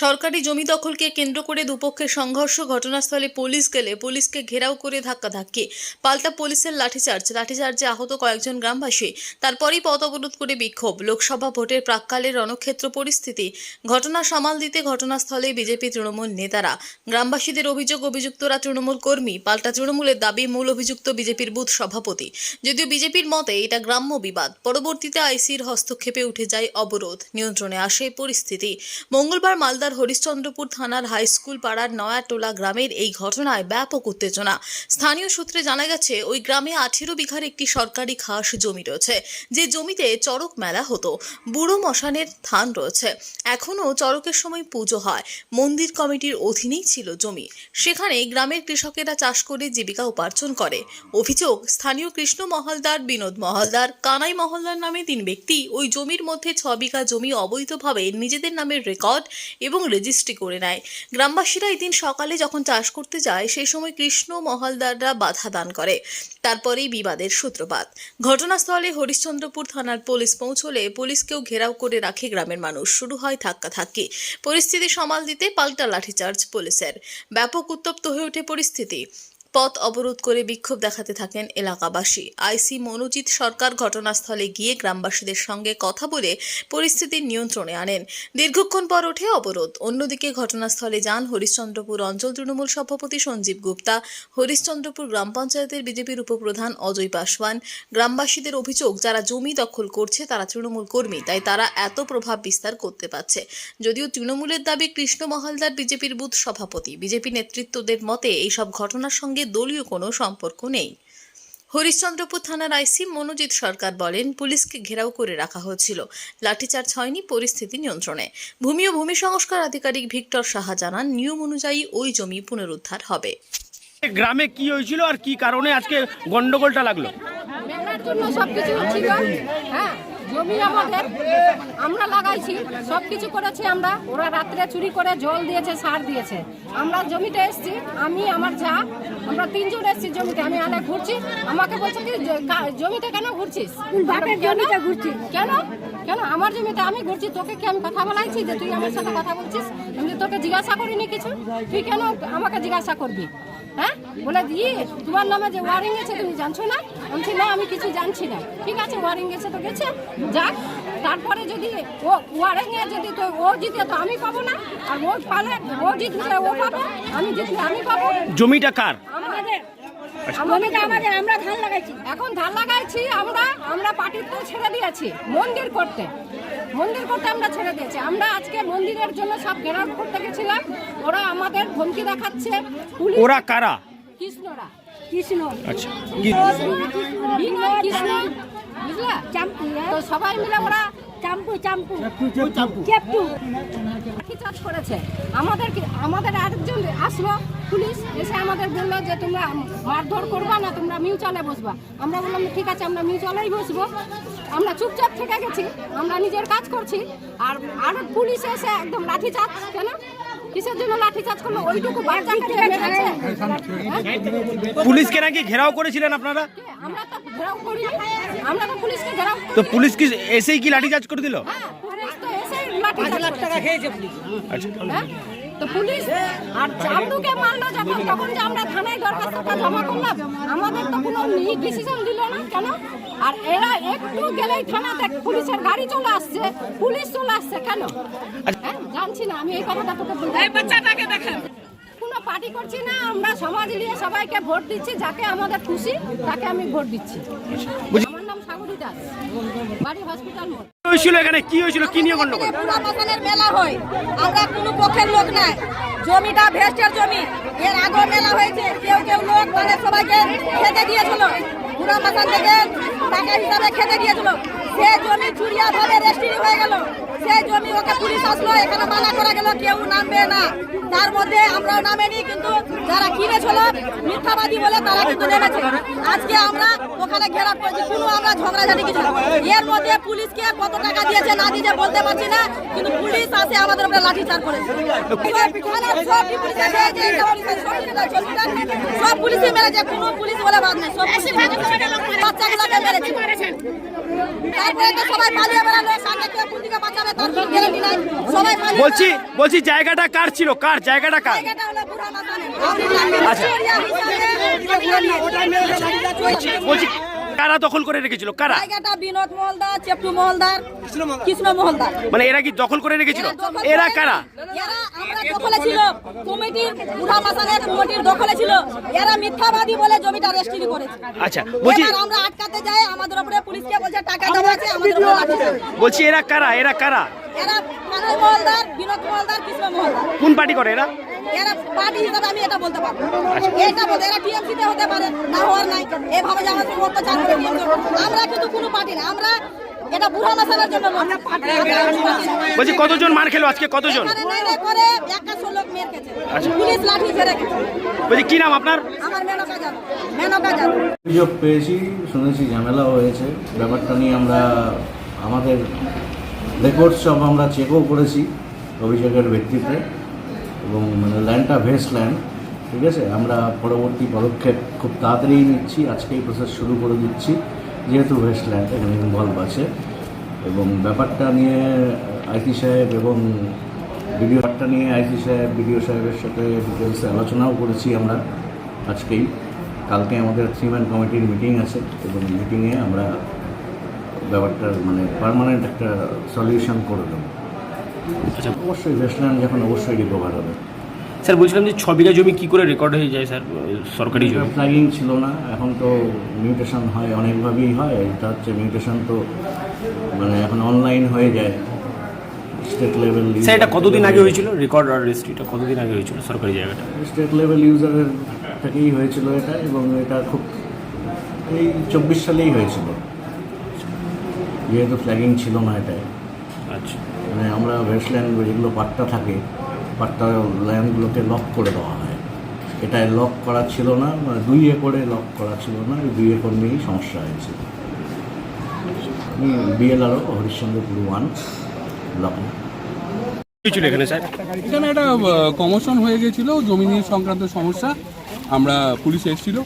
সরকারি জমি দখলকে কেন্দ্র করে দুপক্ষের সংঘর্ষ, ঘটনাস্থলে পুলিশ গেলে পুলিশকে ঘেরাও করে ধাক্কাধাক্কি। পাল্টা পুলিশের লাঠিচার্জ, লাঠিচার্জে আহত কয়েকজন গ্রামবাসী। তারপরেই পথ অবরোধ করে বিক্ষোভ। লোকসভা ভোটের প্রাককালের রণক্ষেত্র পরিস্থিতি। ঘটনা সামাল দিতে ঘটনাস্থলে বিজেপি তৃণমূল নেতারা। গ্রামবাসীদের অভিযোগ, অভিযুক্তরা তৃণমূল কর্মী। পাল্টা তৃণমূলের দাবি, মূল অভিযুক্ত বিজেপির বুথ সভাপতি। যদিও বিজেপির মতে এটা গ্রাম্য বিবাদ। পরবর্তীতে আইসির হস্তক্ষেপে উঠে যায় অবরোধ। নিয়ন্ত্রণে আসে পরিস্থিতি। মঙ্গলবার মালদার হরিশ্চন্দ্রপুর থানার হাই স্কুল পাড়ার নয়াটোলা গ্রামের এই ঘটনায় ব্যাপক উত্তেজনা। স্থানীয় সূত্রে জানা গেছে, ওই গ্রামে আঠেরো বিঘার একটি সরকারি খাস জমি রয়েছে, যে জমিতে চড়ক মেলা হতো। বুড়ো মশানের থান রয়েছে। এখনও চড়কের সময় পুজো হয়। মন্দির কমিটির অধীনেই ছিল জমি। সেখানে গ্রামের কৃষকেরা চাষ করে জীবিকা উপার্জন করে। অভিযোগ, স্থানীয় কৃষ্ণ মহলদার বিনোদ মহলদার, কানাই মহলদার নামে তিন ব্যক্তি, ওই জমির মধ্যে ছ বিঘা জমি অবৈধভাবে নিজেদের নামের রেকর্ড এবং রেজিস্ট্রি করে নেয়। গ্রামবাসীরা এদিন সকালে যখন চাষ করতে যায়, সেই সময় কৃষ্ণ মহলদাররা বাধা দান করে। তারপরেই বিবাদের সূত্রপাত। ঘটনাস্থলে হরিশ্চন্দ্রপুর থানার পুলিশ পৌঁছলে পুলিশকেও ঘেরাও করে রাখে গ্রামের মানুষ। শুরু হয় ধাক্কাধাক্কি। পরিস্থিতি সামাল দিতে পাল্টা লাঠিচার্জ পুলিশের। ব্যাপক উত্তপ্ত হয়ে ওঠে পরিস্থিতি। পথ অবরোধ করে বিক্ষোভ দেখাতে থাকেন এলাকাবাসী। আইসি মনোজিৎ সরকার ঘটনাস্থলে গিয়ে গ্রামবাসীদের সঙ্গে কথা বলে পরিস্থিতির নিয়ন্ত্রণে আনেন। দীর্ঘক্ষণ পর ওঠে অবরোধ। অন্যদিকে ঘটনাস্থলে যান হরিশ্চন্দ্রপুর অঞ্চল তৃণমূল সভাপতি সঞ্জীব গুপ্তা, হরিশ্চন্দ্রপুর গ্রাম পঞ্চায়েতের বিজেপির উপপ্রধান অজয় পাসওয়ান, গ্রামবাসীদের অভিযোগ, যারা জমি দখল করছে তারা তৃণমূল কর্মী, তাই তারা এত প্রভাব বিস্তার করতে পারছে। যদিও তৃণমূলের দাবি কৃষ্ণ মহালদার বিজেপির বুথ সভাপতি, বিজেপি নেতৃত্বদের মতে এইসব ঘটনার সঙ্গে দলীয় কোনো সম্পর্ক নেই। হরিশ্চন্দ্রপুর থানার আইসি মনোজিৎ সরকার বলেন, পুলিশকে ঘেরাও করে রাখা হয়েছিল। লাঠিচার্জ হয়নি পরিস্থিতি নিয়ন্ত্রণে। ভূমি ও ভূমি সংস্কার আধিকারিক ভিক্টর সাহা জানান, নিয়ম অনুযায়ী ওই জমি পুনরুদ্ধার হবে। গ্রামে কি হয়েছিল আর কি কারণে আজকে গন্ডগোলটা লাগল? মেলার জন্য সবকিছু ছিল। হ্যাঁ জমি আমাদের আমরা লাগাইছি সব কিছু করেছি আমরা। ওরা রাত্রে চুরি করে জল দিয়েছে সার দিয়েছে। আমরা জমিতে এসেছি আমি আমার যা আমরা তিনজন এসেছি জমিতে। আমি আনে ঘুরছি আমাকে বলছে কি জমিতে কেন ঘুরছিস? জমিতে ঘুরছি। কেন? কেন? আমার জমিতে আমি ঘুরছি তোকে কি আমি কথা বলাইছি যে তুই আমার সাথে কথা বলছিস? আমি তোকে জিজ্ঞাসা করিনি কিছু তুই কেন আমাকে জিজ্ঞাসা করবি? হ্যাঁ? বলে দি তোমার নামে যে ওয়ারিং গেছে তুমি জানছো না? বলছি না আমি কিছু জানছি না। ঠিক আছে ওয়ারিং গেছে তো গেছে যাক। তারপরে যদি ও ওয়ারিং এ যদি তো ও জিতে তো আমি পাবো না। আর ও পালে ও জিতলে ও পাবে আমি জিতলে আমি পাবো। জমিটা কার? আমাদের জমিটা আমাদের আমরা ধান লাগাইছি। এখন ধান লাগাইছি আমরা আমরা পার্টির তো ছেড়ে দিয়েছি মন্দির করতে। মন্দির করতে আমরা ছেড়ে দিয়েছি। আমরা আজকে মন্দিরের জন্য সব ঘেরাও করতে গেছিলাম। ওরা আমাদের ধমকি দেখাচ্ছে। ওরা কারা? কৃষ্ণরা। কৃষ্ণ। আচ্ছা কৃষ্ণ বুঝলা? তো সবাই মিলে ওরা চাম্পু চাম্পু। করেছে? আমাদের আমাদের আরেকজন আসলো পুলিশ এসে আমাদের বলল যে তোমরা মারধর করবা না তোমরা মিউচুয়ালে বসবা। আমরা বললাম ঠিক আছে আমরা মিউচুয়ালেই বসবো। আমরা চুপচাপ থেকে গেছি আমরা নিজের কাজ করছি আর আর পুলিশ এসে একদম লাঠিচার্জ কেন? কিসের জন্য লাঠিচার্জ করল? ওইটুকু হ্যাঁ? পুলিশকে নাকি ঘেরাও করেছিলেন আপনারা? আমরা তো ঘেরাও করি আমরা তো পুলিশকে ঘেরাও তো পুলিশ কি এসেই কি লাঠিচার্জ করে দিল? হ্যাঁ পুলিশ তো এসে লাঠি লাখ টাকা খেয়েছে পুলিশ। আচ্ছা। হ্যাঁ? তো পুলিশ আর চামড়ুকে মারলো যখন তখন যে আমরা থানায় দরখাস্তটা জমা করলাম আমাদের তো কোনো ডিসিশন দিল না কেন? আর এরা একটু গেলেই থানাতে পুলিশের গাড়ি চলে আসছে পুলিশ চলে আসছে কেন? হ্যাঁ জানছি না আমি এই কথাটা তোকে বলতে বাচ্চাটাকে দেখেন। কোনো পার্টি করছি না আমরা সমাজ নিয়ে সবাইকে ভোট দিচ্ছি যাকে আমাদের খুশি তাকে আমি ভোট দিচ্ছি। দাস বাড়ি হসপিটাল মোড় হয়েছিল এখানে? কি হয়েছিল? কি নিয়ে গন্ডগোল? পুরাপাশানের মেলা হয়। আমরা কোনো পক্ষের লোক নাই। জমিটা ভেস্টের জমি। এর আগে মেলা হয়েছে। কেউ কেউ লোক মানে সবাইকে খেতে দিয়েছিল। পুরাপাশান থেকে টাকা হিসাবে খেতে দিয়েছিল। সে জমি চুরিয়া ভাবে রেস্ট্রি হয়ে গেল সেই জমি ওকে পুলিশ আসলো এখানে মানা করা গেল কেউ নামবে না। তার মধ্যে আমরাও নামেনি কিন্তু যারা কিনেছিল মিথ্যাবাদী বলে তারা কিন্তু নেমেছে। আজকে আমরা ওখানে ঘেরাও করেছি কোনো আমরা ঝগড়াঝাটি কিছু না। এর মধ্যে পুলিশকে কত টাকা দিয়েছে না দিয়েছে বলতে পারছি না কিন্তু পুলিশ আসে আমাদের উপরে লাঠিচার্জ করেছে। পুলিশই মেরেছে কোনো পুলিশ বলে বাদ নেই সব বাচ্চাগুলোকে মেরেছে। তারপরে তো সবাই পালিয়ে বেড়ালো সামনে কেউ কোন দিকে বাঁচাবে তার কোনো গ্যারান্টি নাই। সবাই পালিয়ে বলছি বলছি জায়গাটা কার ছিল? কার? জায়গাটা কার? জায়গাটা হলো বুড়া মাতানের আচ্ছা। বলছি কারা দখল করে রেখেছিল? কারা? জায়গাটা বিনোদ মহলদার চেপটু মহলদার কৃষ্ণ মহলদার। মানে এরা কি দখল করে রেখেছিল? এরা করে- কারা? এরা আমরা দখলে ছিল। কমিটির বুড়া মাসানের কমিটির দখলে ছিল। এরা মিথ্যাবাদী বলে জমিটা রেজিস্ট্রি করেছে। আচ্ছা বলছি আমরা আটকাতে যাই আমাদের উপরে পুলিশকে বলছে টাকা দেওয়া আছে আমাদের উপরে লাঠি বলছি এরা কারা? এরা কারা? এরা মহলদার বিনোদ মহলদার কৃষ্ণ মহলদার। কোন পার্টি করে এরা? এরা পার্টি আমি এটা বলতে পারব। এটা বলতে এরা টিএমসি তে হতে পারে না হওয়ার নাই। এভাবে যে আমাদের অত্যাচার করে আমরা কিন্তু কোনো পার্টি না আমরা এটা বুড়া জন্য। বলছি। কতজন মার খেলো আজকে? কতজন? করে একশো লোক মেরে আচ্ছা। পুলিশ লাঠি ছেড়ে গেছে বলছি কি নাম আপনার? আমার মেনকা জানো মেনকা জানো অভিযোগ পেয়েছি শুনেছি ঝামেলাও হয়েছে। ব্যাপারটা নিয়ে আমরা আমাদের রেকর্ড সব আমরা চেকও করেছি অভিযোগের ভিত্তিতে এবং মানে ল্যান্ডটা ভেস্ট ল্যান্ড ঠিক আছে? আমরা পরবর্তী পদক্ষেপ খুব তাড়াতাড়ি নিচ্ছি। আজকেই প্রসেস শুরু করে দিচ্ছি। যেহেতু ভেস্ট ল্যান্ড এখানে ইনভলভ আছে। এবং ব্যাপারটা নিয়ে আইসি সাহেব এবং ভিডিওটা নিয়ে আইসি সাহেব বিডিও সাহেবের সাথে ডিটেলসে আলোচনাও করেছি আমরা আজকেই। কালকে আমাদের থ্রি ম্যান কমিটির মিটিং আছে এবং মিটিংয়ে আমরা ব্যাপারটার মানে পার্মানেন্ট একটা সলিউশন করে দেবো। আচ্ছা। অবশ্যই ওয়েস্টল্যান্ড যখন অবশ্যই রিকভার হবে। স্যার বলছিলাম যে ছ বিঘা জমি কি করে রেকর্ড হয়ে যায় স্যার সরকারি জমি? ফ্ল্যাগিং ছিল না এখন তো মিউটেশন হয় অনেকভাবেই হয়। এটা হচ্ছে মিউটেশন তো মানে এখন অনলাইন হয়ে যায় স্টেট লেভেল স্যার এটা কতদিন আগে হয়েছিল? রেকর্ড আর রেজিস্ট্রিটা কতদিন আগে হয়েছিল সরকারি জায়গাটা? স্টেট লেভেল ইউজারের থেকেই হয়েছিল এটা এবং এটা খুব এই চব্বিশ সালেই হয়েছিল। যেহেতু ফ্ল্যাগিং ছিল না এটায়। আচ্ছা। মানে আমরা ওয়েস্টল্যান্ড যেগুলো পাট্টা থাকে পাট্টা ল্যান্ডগুলোকে লক করে দেওয়া হয়। এটায় লক করা ছিল না মানে দুই একরে লক করা ছিল না দুই একর নিয়েই সমস্যা হয়েছে আমি বিএলআরও হরিশ্চন্দ্রপুর ওয়ান লক হয়েছিল এখানে স্যার? এখানে একটা কমোশন হয়ে গেছিল জমি নিয়ে সংক্রান্ত সমস্যা। আমরা পুলিশ এসেছিল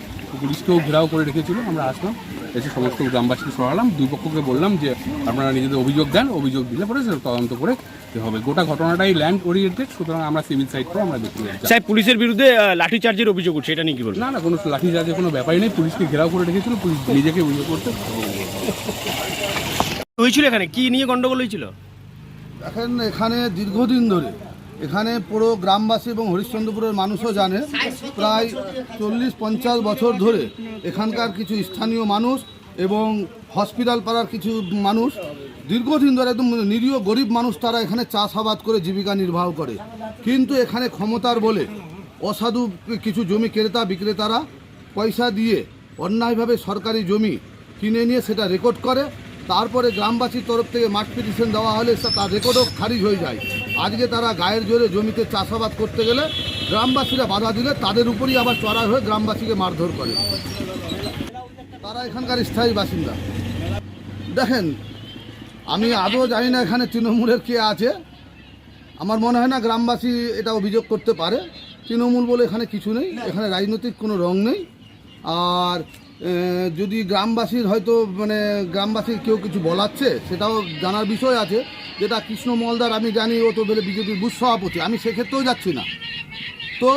পুলিশকেও ঘেরাও করে রেখেছিল আমরা আসলাম। এসে সমস্ত গ্রামবাসীকে সরালাম দুই পক্ষকে বললাম যে আপনারা নিজেদের অভিযোগ দেন অভিযোগ দিলে পরে সেটা তদন্ত করে হবে। গোটা ঘটনাটাই ল্যান্ড ওরিয়েন্টেড সুতরাং আমরা সিভিল সাইড করে আমরা দেখতে স্যার পুলিশের বিরুদ্ধে লাঠি চার্জের অভিযোগ উঠছে এটা নিয়ে কি বলব না না কোনো লাঠি লাঠিচার্জের কোনো ব্যাপারই নেই পুলিশকে ঘেরাও করে রেখেছিল পুলিশ নিজেকে অভিযোগ করতে হয়েছিল এখানে? কি নিয়ে গন্ডগোল হয়েছিল? এখন এখানে দীর্ঘদিন ধরে এখানে পুরো গ্রামবাসী এবং হরিশ্চন্দ্রপুরের মানুষও জানে, প্রায় চল্লিশ পঞ্চাশ বছর ধরে এখানকার কিছু স্থানীয় মানুষ এবং হসপিটাল পাড়ার কিছু মানুষ, দীর্ঘদিন ধরে একদম নিরীহ গরিব মানুষ তারা এখানে চাষাবাদ করে জীবিকা নির্বাহ করে। কিন্তু এখানে ক্ষমতার বলে অসাধু কিছু জমি ক্রেতা বিক্রেতারা পয়সা দিয়ে অন্যায়ভাবে সরকারি জমি কিনে নিয়ে সেটা রেকর্ড করে। তারপরে গ্রামবাসীর তরফ থেকে মাঠ পিটিশন দেওয়া হলে তার রেকর্ডও খারিজ হয়ে যায়। আজকে তারা গায়ের জোরে জমিতে চাষাবাদ করতে গেলে গ্রামবাসীরা বাধা দিলে তাদের উপরই আবার চড়াই হয়ে গ্রামবাসীকে মারধর করে। তারা এখানকার স্থায়ী বাসিন্দা। দেখেন, আমি আদৌ জানি না এখানে তৃণমূলের কে আছে। আমার মনে হয় না গ্রামবাসী এটা অভিযোগ করতে পারে। তৃণমূল বলে এখানে কিছু নেই, এখানে রাজনৈতিক কোনো রং নেই। আর যদি গ্রামবাসীর হয়তো মানে গ্রামবাসীর কেউ কিছু বলাচ্ছে, সেটাও জানার বিষয় আছে। যেটা কৃষ্ণ মলদার, আমি জানি ও তো বলে বিজেপির বুথ সভাপতি, আমি সেক্ষেত্রেও যাচ্ছি না। তো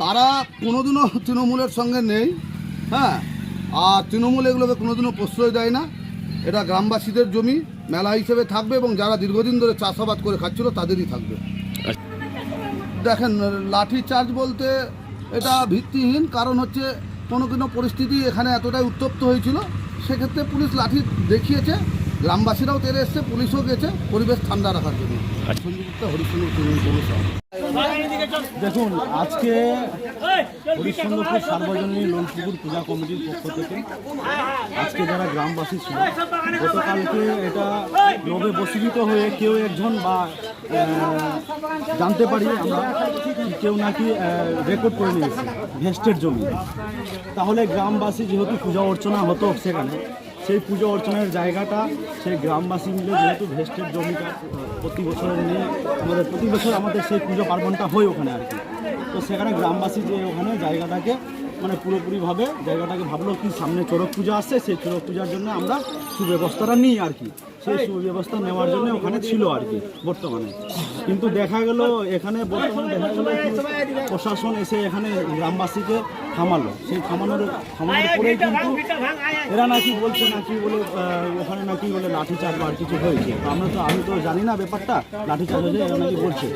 তারা কোনোদিনও তৃণমূলের সঙ্গে নেই হ্যাঁ? আর তৃণমূল এগুলোকে কোনোদিনও প্রশ্রয় দেয় না। এটা গ্রামবাসীদের জমি, মেলা হিসেবে থাকবে এবং যারা দীর্ঘদিন ধরে চাষাবাদ করে খাচ্ছিল তাদেরই থাকবে। দেখেন, লাঠি চার্জ বলতে এটা ভিত্তিহীন, কারণ হচ্ছে কোনো কোনো পরিস্থিতি এখানে এতটাই উত্তপ্ত হয়েছিল। সেক্ষেত্রে পুলিশ লাঠি দেখিয়েছে গ্রামবাসীরাও তেরে এসছে পুলিশও গেছে পরিবেশ ঠান্ডা রাখার জন্য। পৌরসভা দেখুন আজকে হরিশ্চন্দ্রপুর সার্বজনীন লোনপুকুর পূজা কমিটির পক্ষ থেকে আজকে যারা গ্রামবাসী ছিল গতকালকে এটা লোভে বসীভূত হয়ে কেউ একজন বা জানতে পারি আমরা কি কেউ নাকি রেকর্ড করে নিয়েছে ভেস্টের জমি। তাহলে গ্রামবাসী যেহেতু পূজা অর্চনা হতো সেখানে সেই পুজো অর্চনার জায়গাটা, সেই গ্রামবাসী মিলে যেহেতু ভেস্টের জমিটা প্রতি বছর নিয়ে আমাদের, প্রতি বছর আমাদের সেই পুজো পার্বণটা হয় ওখানে আর কি। তো সেখানে গ্রামবাসী যে ওখানে জায়গাটাকে মানে পুরোপুরিভাবে জায়গাটাকে ভাবলো কি সামনে চড়ক পূজা আসছে সেই চড়ক পূজার জন্য আমরা সুব্যবস্থাটা নিই আর কি। সেই সুব্যবস্থা নেওয়ার জন্য ওখানে ছিল আর কি বর্তমানে। কিন্তু দেখা গেল এখানে বর্তমানে দেখা গেল প্রশাসন এসে এখানে গ্রামবাসীকে থামালো। সেই থামানোর থামানোর পরেই কিন্তু এরা নাকি বলছে নাকি বলে ওখানে নাকি বলে লাঠিচার্জ বা আর কিছু হয়েছে। তো আমরা তো আমি তো জানি না ব্যাপারটা লাঠিচার্জ হয়েছে এরা নাকি বলছে।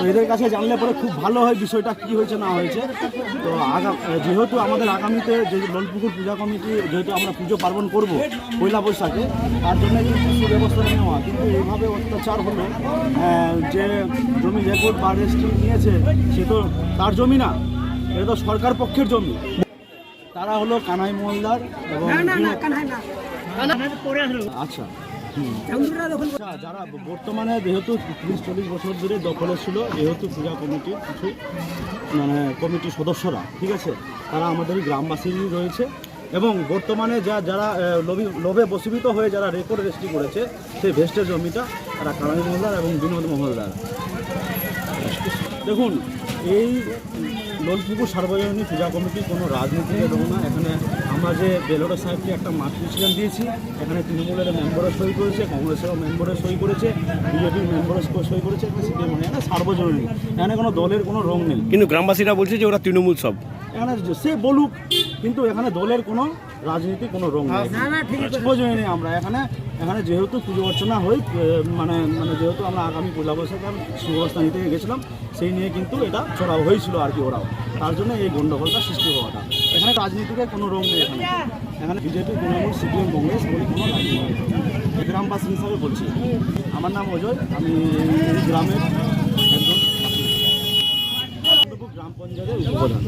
তো এদের কাছে জানলে পরে খুব ভালো হয় বিষয়টা কি হয়েছে না হয়েছে। তো আগা যেহেতু আমাদের আগামীতে যে লোলপুকুর পূজা কমিটি যেহেতু আমরা পুজো পার্বণ করব পয়লা বৈশাখে তার জন্য কিন্তু সুব্যবস্থা নেওয়া। কিন্তু এইভাবে অত্যাচার হলো যে জমি রেকর্ড বা রেজিস্ট্রি নিয়েছে সে তো তার জমি না এটা তো সরকার পক্ষের জমি। তারা হলো কানাই মোহলদার এবং আচ্ছা, যারা বর্তমানে যেহেতু তিরিশ, চল্লিশ বছর ধরে দখলে ছিল, যেহেতু পূজা কমিটির কিছু মানে কমিটির সদস্যরা, ঠিক আছে, তারা আমাদের গ্রামবাসী রয়েছে এবং বর্তমানে যা, যারা লোভী, লোভে বসীভূত হয়ে যারা রেকর্ড রেজিস্ট্রি করেছে, সেই ভেস্টের জমিটা তারা কানাই মহলদার এবং বিনোদ মহলদার দেখুন, এই লোলপুকুর সার্বজনীন পূজা কমিটি কোনো রাজনীতি দেবো না। এখানে আমরা যে বেলোরা সাহেবকে একটা মাঠ মিছিলাম দিয়েছি এখানে তৃণমূলের মেম্বারও সই করেছে কংগ্রেসেরও মেম্বারও সই করেছে বিজেপির মেম্বারও সই করেছে এখানে সিপিএম মানে এখানে সার্বজনীন। এখানে কোনো দলের কোনো রং নেই। কিন্তু গ্রামবাসীরা বলছে যে ওরা তৃণমূল সব। এখানে সে বলুক কিন্তু এখানে দলের কোনো রাজনীতি কোনো রং নেই। সার্বজনীন আমরা। এখানে এখানে যেহেতু পুজো অর্চনা হই মানে মানে যেহেতু আমরা আগামী পূজা বৈশাখে সুব্যবস্থা নিতে গেছিলাম, সেই নিয়ে কিন্তু এটা চড়াও হয়েছিল আর কি ওরাও। তার জন্য এই গণ্ডগোলটা সৃষ্টি হওয়াটা। এখানে রাজনীতিকে কোনো রং নেই এখানে। এখানে বিজেপি, তৃণমূল, সিপিএম, কংগ্রেস বলে কোনো রাজনীতি। গ্রামবাসী হিসাবে বলছি। আমার নাম অজয়, আমি এই গ্রামের একজন গ্রাম পঞ্চায়েতের উপপ্রধান।